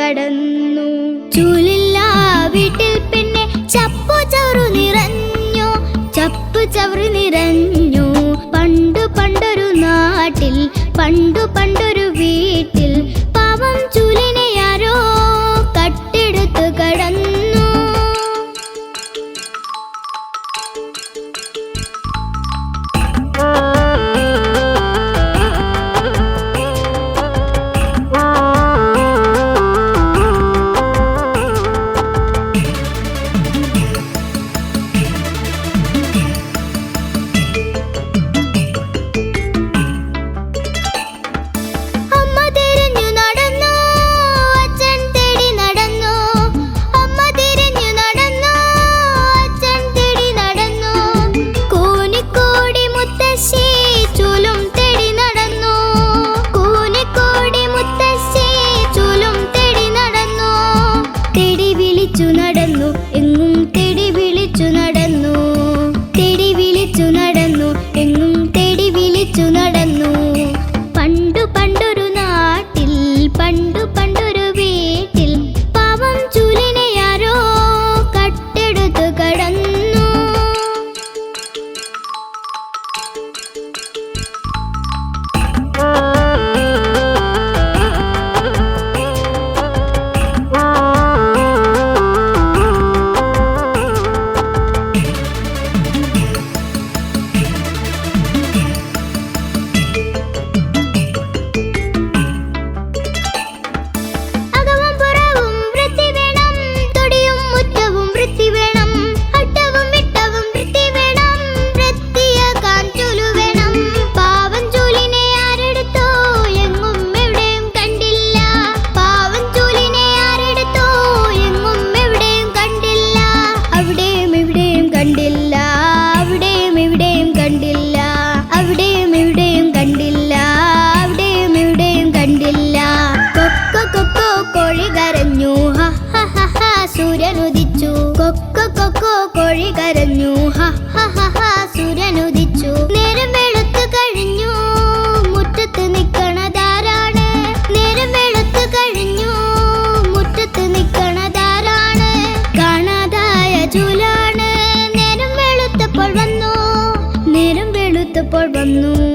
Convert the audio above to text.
കടന്നു. ചൂലില്ല വീട്ടിൽ പിന്നെ ചപ്പു ചവറു നിറഞ്ഞു ചപ്പു ചവറു നിറഞ്ഞു. പണ്ടു പണ്ടൊരു നാട്ടിൽ പണ്ടു പണ്ടൊരു കോഴി കരഞ്ഞു. സുരനുദിച്ചു. നേരം വെളുത്തു കഴിഞ്ഞു. മുറ്റത്ത് നിക്കണതാരാണ്? നേരം വെളുത്തു കഴിഞ്ഞു. മുറ്റത്ത് നിക്കണതാരാണ്? കാണാതായ ചൂലാണ്. നേരം വെളുത്തപ്പോൾ വന്നു. നേരം വെളുത്തപ്പോൾ വന്നു.